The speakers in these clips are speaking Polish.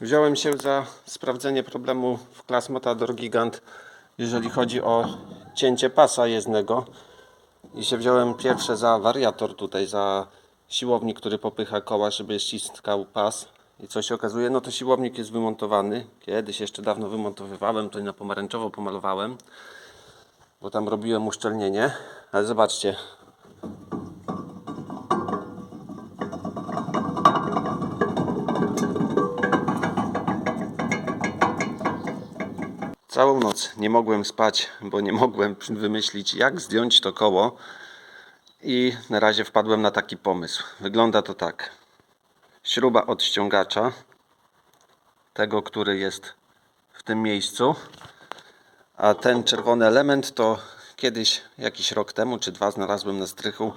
Wziąłem się za sprawdzenie problemu w Class Matador Gigant, jeżeli chodzi o cięcie pasa jezdnego. I się wziąłem pierwsze za wariator tutaj, za siłownik, który popycha koła, żeby ściskał pas. I co się okazuje, no to siłownik jest wymontowany. Kiedyś jeszcze dawno wymontowywałem, to i na pomarańczowo pomalowałem, bo tam robiłem uszczelnienie. Ale zobaczcie, Całą noc nie mogłem spać, bo nie mogłem wymyślić, jak zdjąć to koło. I na razie wpadłem na taki pomysł. Wygląda to tak. Śruba od ściągacza, tego, który jest w tym miejscu. A ten czerwony element to kiedyś, jakiś rok temu czy dwa, znalazłem na strychu.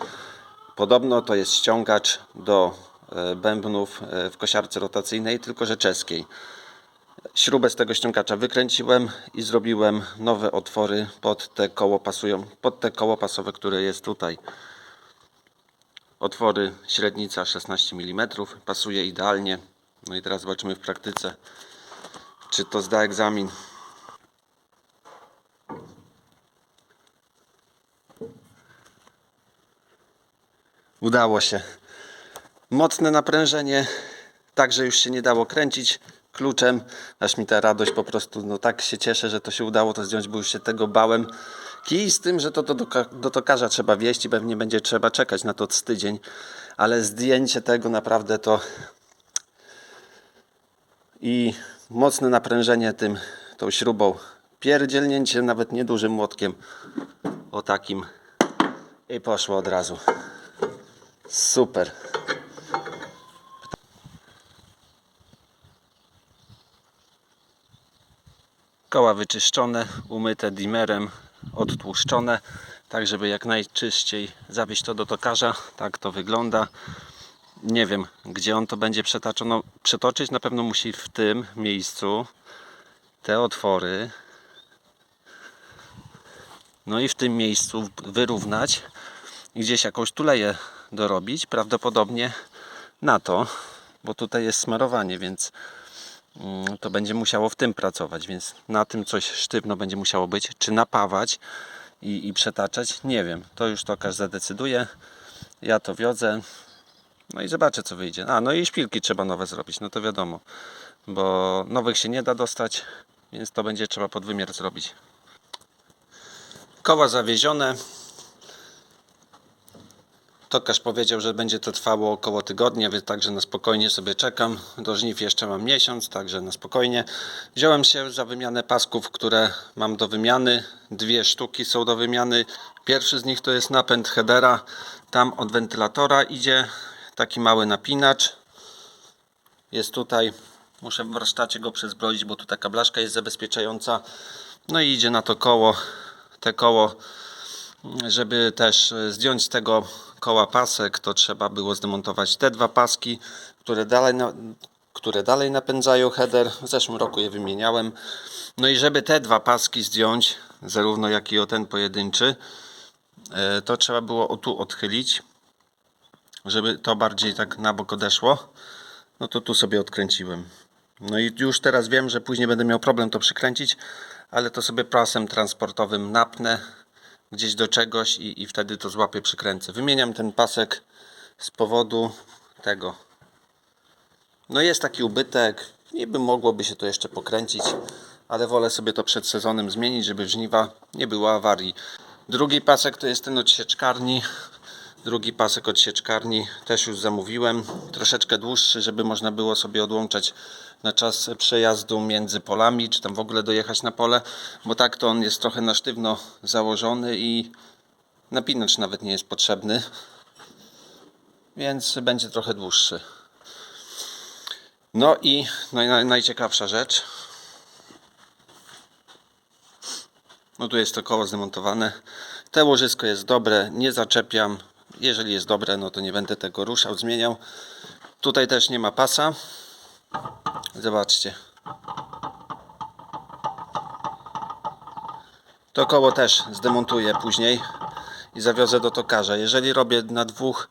Podobno to jest ściągacz do e, bębnów e, w kosiarce rotacyjnej, tylko że czeskiej śrubę z tego ściągacza wykręciłem i zrobiłem nowe otwory pod te koło pasują, pod te koło pasowe, które jest tutaj. Otwory średnica 16 mm, pasuje idealnie. No i teraz zobaczymy w praktyce, czy to zda egzamin. Udało się. Mocne naprężenie, tak że już się nie dało kręcić kluczem. Aż mi ta radość po prostu, no tak się cieszę, że to się udało to zdjąć, bo już się tego bałem. Kij z tym, że to do, do, do tokarza trzeba wieść i pewnie będzie trzeba czekać na to z tydzień. Ale zdjęcie tego naprawdę to i mocne naprężenie tym, tą śrubą. Pierdzielnięcie nawet niedużym młotkiem. O takim. I poszło od razu. Super. Koła wyczyszczone, umyte dimerem, odtłuszczone, tak żeby jak najczyściej zawieźć to do tokarza. Tak to wygląda. Nie wiem, gdzie on to będzie przetaczono, przetoczyć. Na pewno musi w tym miejscu te otwory. No i w tym miejscu wyrównać gdzieś jakąś tuleję dorobić. Prawdopodobnie na to, bo tutaj jest smarowanie, więc to będzie musiało w tym pracować, więc na tym coś sztywno będzie musiało być. Czy napawać i, i przetaczać? Nie wiem. To już tokarz zadecyduje. Ja to wiodzę. No i zobaczę co wyjdzie. A, no i szpilki trzeba nowe zrobić, no to wiadomo. Bo nowych się nie da dostać, więc to będzie trzeba pod wymiar zrobić. Koła zawiezione. Tokarz powiedział, że będzie to trwało około tygodnia, więc także na spokojnie sobie czekam. Do żniw jeszcze mam miesiąc, także na spokojnie. Wziąłem się za wymianę pasków, które mam do wymiany. Dwie sztuki są do wymiany. Pierwszy z nich to jest napęd headera. Tam od wentylatora idzie taki mały napinacz. Jest tutaj. Muszę w warsztacie go przezbroić, bo tu taka blaszka jest zabezpieczająca. No i idzie na to koło. Te koło żeby też e, zdjąć z tego koła pasek, to trzeba było zdemontować te dwa paski, które dalej, na, które dalej napędzają header. W zeszłym roku je wymieniałem. No i żeby te dwa paski zdjąć, zarówno jak i o ten pojedynczy, e, to trzeba było o tu odchylić, żeby to bardziej tak na bok odeszło. No to tu sobie odkręciłem. No i już teraz wiem, że później będę miał problem to przykręcić, ale to sobie prasem transportowym napnę gdzieś do czegoś i, i wtedy to złapię, przykręcę. Wymieniam ten pasek z powodu tego. No jest taki ubytek, niby mogłoby się to jeszcze pokręcić, ale wolę sobie to przed sezonem zmienić, żeby żniwa nie było awarii. Drugi pasek to jest ten od sieczkarni. Drugi pasek od sieczkarni też już zamówiłem. Troszeczkę dłuższy, żeby można było sobie odłączać na czas przejazdu między polami, czy tam w ogóle dojechać na pole, bo tak to on jest trochę na sztywno założony i napinacz nawet nie jest potrzebny, więc będzie trochę dłuższy. No i naj, najciekawsza rzecz. No tu jest to koło zdemontowane. Te łożysko jest dobre, nie zaczepiam. Jeżeli jest dobre, no to nie będę tego ruszał, zmieniał. Tutaj też nie ma pasa. Zobaczcie. To koło też zdemontuję później i zawiozę do tokarza. Jeżeli robię na dwóch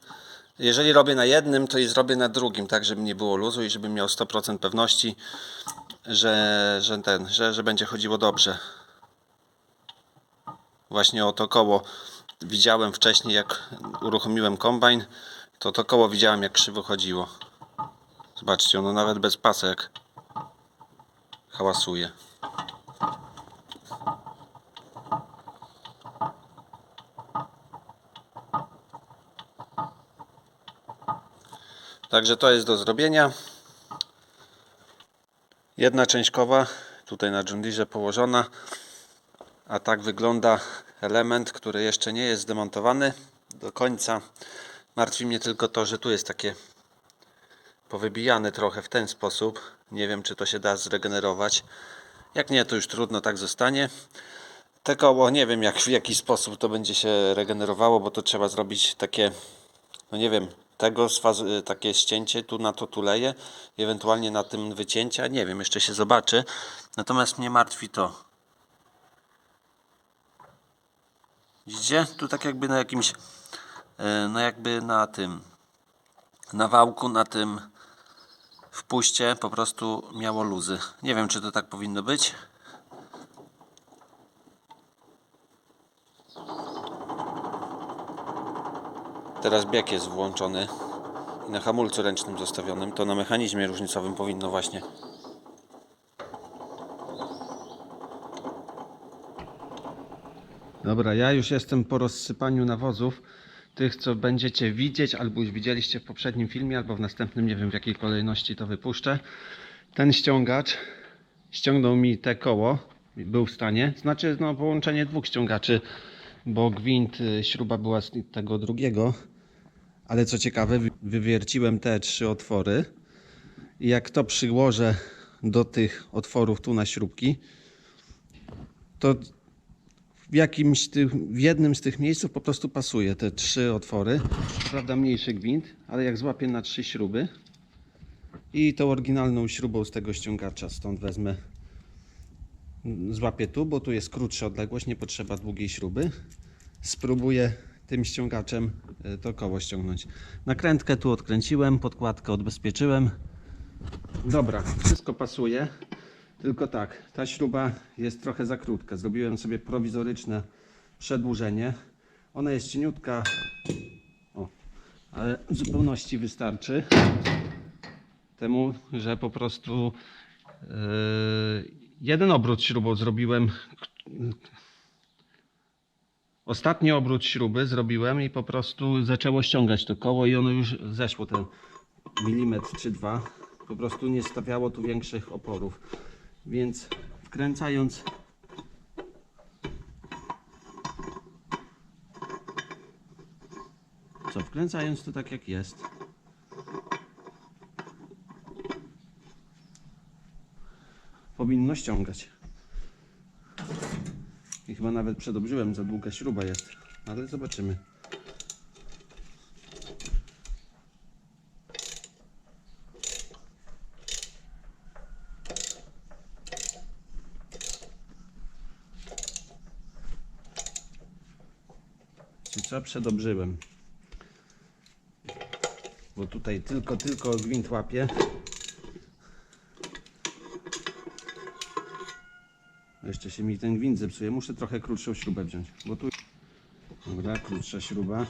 Jeżeli robię na jednym, to i zrobię na drugim, tak żeby nie było luzu i żebym miał 100% pewności, że, że ten, że, że będzie chodziło dobrze. Właśnie o to koło widziałem wcześniej, jak uruchomiłem kombajn, to to koło widziałem, jak krzywo chodziło. Zobaczcie, ono nawet bez pasek hałasuje. Także to jest do zrobienia. Jedna część koła tutaj na Deere położona, a tak wygląda element, który jeszcze nie jest zdemontowany do końca. Martwi mnie tylko to, że tu jest takie powybijane trochę w ten sposób. Nie wiem, czy to się da zregenerować. Jak nie, to już trudno, tak zostanie. Te koło, nie wiem jak, w jaki sposób to będzie się regenerowało, bo to trzeba zrobić takie, no nie wiem, tego takie ścięcie, tu na to tuleje, ewentualnie na tym wycięcia, nie wiem, jeszcze się zobaczy. Natomiast mnie martwi to. Widzicie? Tu tak jakby na jakimś, e, no jakby na tym, na wałku, na tym wpuście po prostu miało luzy. Nie wiem, czy to tak powinno być. Teraz bieg jest włączony i na hamulcu ręcznym zostawionym. To na mechanizmie różnicowym powinno właśnie. Dobra, ja już jestem po rozsypaniu nawozów. Tych, co będziecie widzieć, albo już widzieliście w poprzednim filmie, albo w następnym, nie wiem w jakiej kolejności to wypuszczę. Ten ściągacz ściągnął mi te koło, był w stanie. Znaczy, no, połączenie dwóch ściągaczy, bo gwint, y, śruba była z tego drugiego. Ale co ciekawe, wy- wywierciłem te trzy otwory. I jak to przyłożę do tych otworów tu na śrubki, to w jakimś tych, w jednym z tych miejsców po prostu pasuje te trzy otwory. Prawda mniejszy gwint, ale jak złapię na trzy śruby i tą oryginalną śrubą z tego ściągacza stąd wezmę złapię tu, bo tu jest krótsza odległość, nie potrzeba długiej śruby. Spróbuję tym ściągaczem y, to koło ściągnąć. Nakrętkę tu odkręciłem, podkładkę odbezpieczyłem. Dobra, wszystko pasuje. Tylko tak, ta śruba jest trochę za krótka. Zrobiłem sobie prowizoryczne przedłużenie. Ona jest cieniutka, o, ale w zupełności wystarczy temu, że po prostu yy, jeden obrót śrubą zrobiłem. Ostatni obrót śruby zrobiłem i po prostu zaczęło ściągać to koło i ono już zeszło ten milimetr czy dwa. Po prostu nie stawiało tu większych oporów. Więc wkręcając. Co wkręcając to tak jak jest. Powinno ściągać. I chyba nawet przedobrzyłem za długa śruba jest. Ale zobaczymy Przedobrzyłem. Bo tutaj tylko, tylko gwint łapie. Jeszcze się mi ten gwint zepsuje. Muszę trochę krótszą śrubę wziąć. Bo tu... Dobra, krótsza śruba.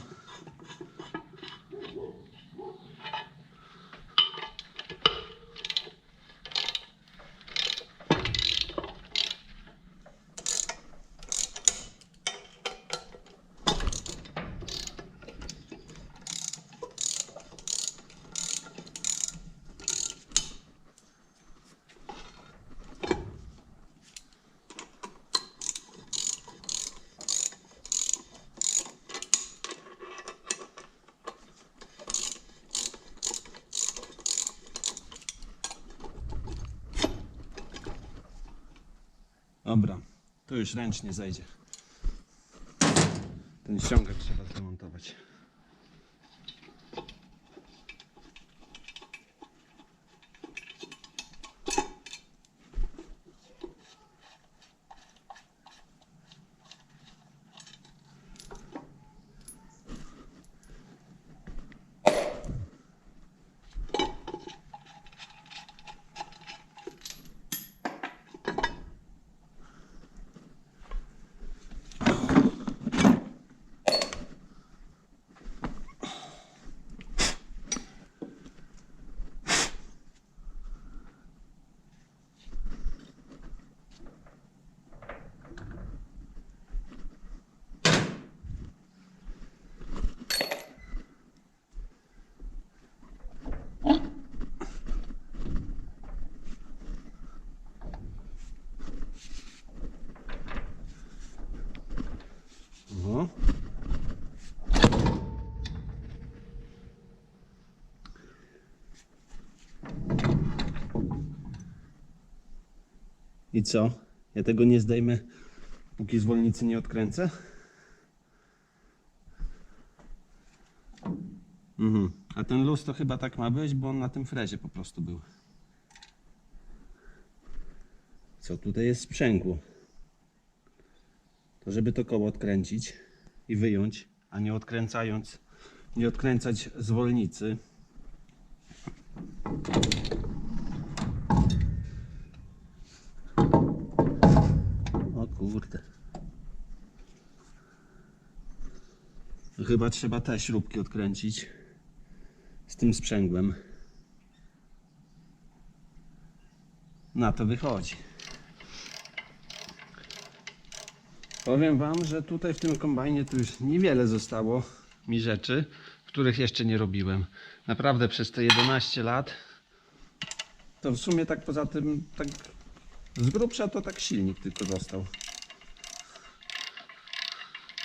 Dobra, tu już ręcznie zejdzie. Ten ściągacz trzeba zdemontować. I co? Ja tego nie zdejmę, póki zwolnicy nie odkręcę? Mhm. A ten luz to chyba tak ma być, bo on na tym frezie po prostu był. Co tutaj jest sprzęgło? To żeby to koło odkręcić i wyjąć, a nie odkręcając, nie odkręcać zwolnicy. O kurde. Chyba trzeba te śrubki odkręcić z tym sprzęgłem. Na to wychodzi. Powiem Wam, że tutaj w tym kombajnie tu już niewiele zostało mi rzeczy, których jeszcze nie robiłem. Naprawdę przez te 11 lat to w sumie tak poza tym, tak z grubsza to tak silnik tylko został.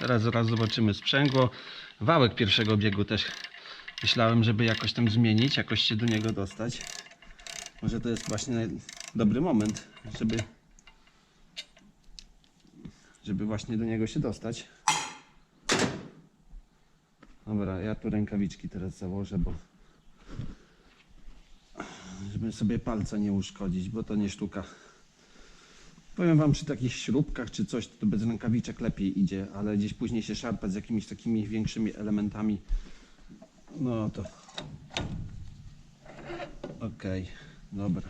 Teraz zaraz zobaczymy sprzęgło. Wałek pierwszego biegu też myślałem, żeby jakoś tam zmienić, jakoś się do niego dostać. Może to jest właśnie dobry moment, żeby żeby właśnie do niego się dostać. Dobra, ja tu rękawiczki teraz założę, bo żeby sobie palca nie uszkodzić, bo to nie sztuka. Powiem wam, przy takich śrubkach czy coś, to bez rękawiczek lepiej idzie, ale gdzieś później się szarpać z jakimiś takimi większymi elementami, no to okej, dobra.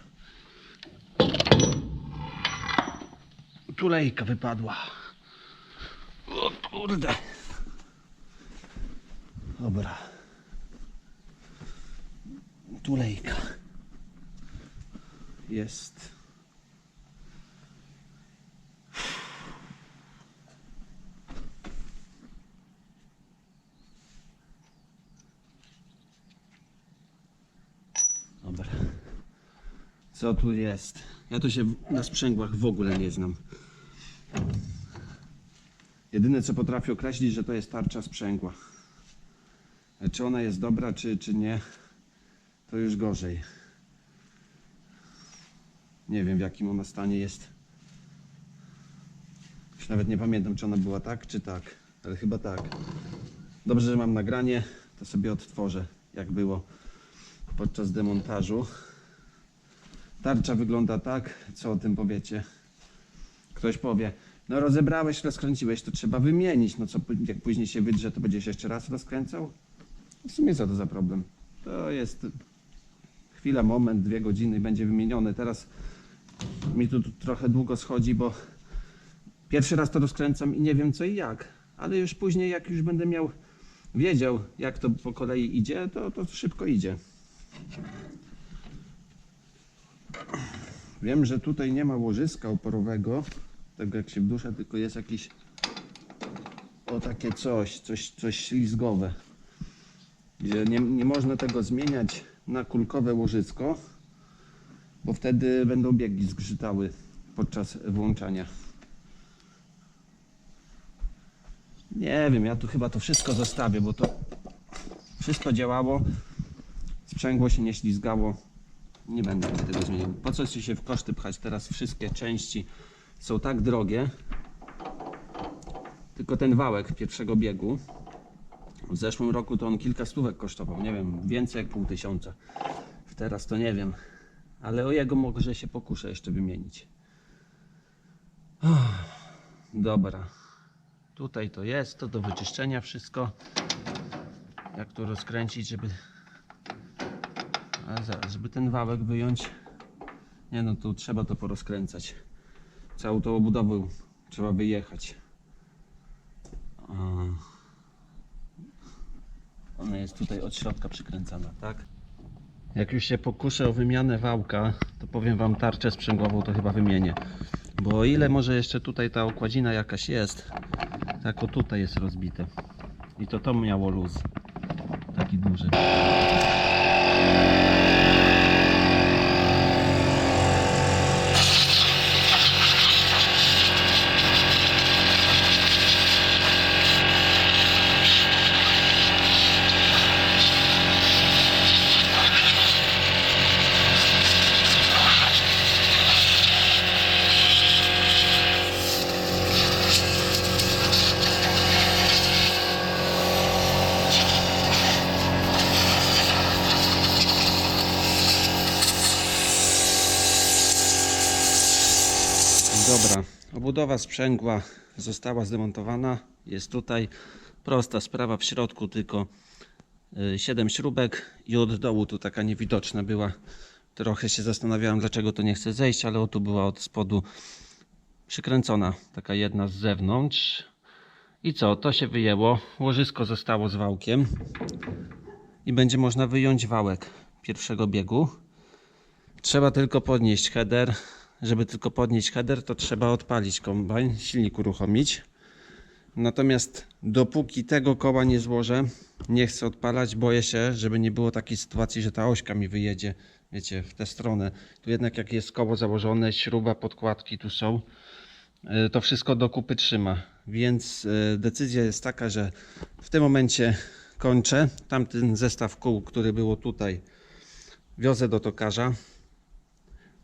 Tulejka wypadła. O kurde. Dobra. Tulejka. Jest. Dobra. Co tu jest? Ja to się na sprzęgłach w ogóle nie znam. Jedyne co potrafię określić, że to jest tarcza sprzęgła. A Czy ona jest dobra, czy, czy nie, to już gorzej. Nie wiem w jakim ona stanie jest. Już nawet nie pamiętam, czy ona była tak, czy tak, ale chyba tak. Dobrze, że mam nagranie, to sobie odtworzę, jak było podczas demontażu. Tarcza wygląda tak, co o tym powiecie? Ktoś powie, no rozebrałeś, rozkręciłeś, to trzeba wymienić. No co, jak później się wydrze, to będziesz jeszcze raz rozkręcał? W sumie co to za problem? To jest chwila, moment, dwie godziny będzie wymieniony. Teraz mi tu, tu trochę długo schodzi, bo pierwszy raz to rozkręcam i nie wiem co i jak. Ale już później, jak już będę miał, wiedział jak to po kolei idzie, to, to szybko idzie. Wiem, że tutaj nie ma łożyska oporowego, tego jak się wdusza, tylko jest jakiś o takie coś, coś, coś ślizgowe. Gdzie nie, nie można tego zmieniać na kulkowe łożysko, bo wtedy będą biegi zgrzytały podczas włączania. Nie wiem, ja tu chyba to wszystko zostawię, bo to wszystko działało, sprzęgło się nie ślizgało. Nie będę tego zmieniał. Po co się w koszty pchać teraz? Wszystkie części są tak drogie. Tylko ten wałek pierwszego biegu. W zeszłym roku to on kilka stówek kosztował. Nie wiem, więcej jak pół tysiąca. Teraz to nie wiem. Ale o jego może się pokuszę jeszcze wymienić. Uff, Dobra. Tutaj to jest, to do wyczyszczenia wszystko. Jak to rozkręcić, żeby ale zaraz, żeby ten wałek wyjąć. Nie no, tu trzeba to porozkręcać. Całą tą obudowę trzeba wyjechać. Ona jest tutaj od środka przykręcana, tak? Jak już się pokuszę o wymianę wałka, to powiem wam tarczę sprzęgłową to chyba wymienię. Bo o ile może jeszcze tutaj ta okładzina jakaś jest, tak o tutaj jest rozbite. I to to miało luz. Taki duży. Dobra, obudowa sprzęgła została zdemontowana. Jest tutaj prosta sprawa w środku, tylko 7 śrubek i od dołu tu taka niewidoczna była. Trochę się zastanawiałem, dlaczego to nie chce zejść, ale o tu była od spodu przykręcona, taka jedna z zewnątrz. I co, to się wyjęło, łożysko zostało z wałkiem i będzie można wyjąć wałek pierwszego biegu. Trzeba tylko podnieść header. Żeby tylko podnieść header, to trzeba odpalić kombajn, silnik uruchomić. Natomiast dopóki tego koła nie złożę, nie chcę odpalać, boję się, żeby nie było takiej sytuacji, że ta ośka mi wyjedzie, wiecie, w tę stronę. Tu jednak jak jest koło założone, śruba, podkładki tu są, y, to wszystko do kupy trzyma. Więc y, decyzja jest taka, że w tym momencie kończę. Tamten zestaw kół, który było tutaj, wiozę do tokarza.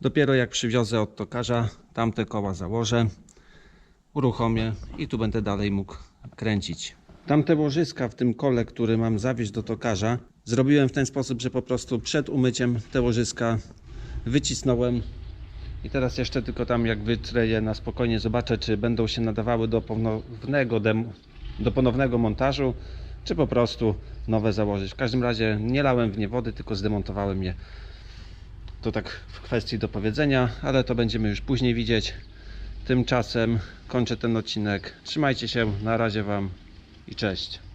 Dopiero jak przywiozę od tokarza, tamte koła założę uruchomię i tu będę dalej mógł kręcić. Tamte łożyska w tym kole, który mam zawieźć do tokarza, zrobiłem w ten sposób, że po prostu przed umyciem te łożyska wycisnąłem i teraz jeszcze tylko tam jak wytrę je na spokojnie zobaczę, czy będą się nadawały do ponownego, dem- do ponownego montażu, czy po prostu nowe założyć. W każdym razie nie lałem w nie wody, tylko zdemontowałem je. To tak w kwestii do powiedzenia, ale to będziemy już później widzieć. Tymczasem kończę ten odcinek. Trzymajcie się, na razie Wam i cześć.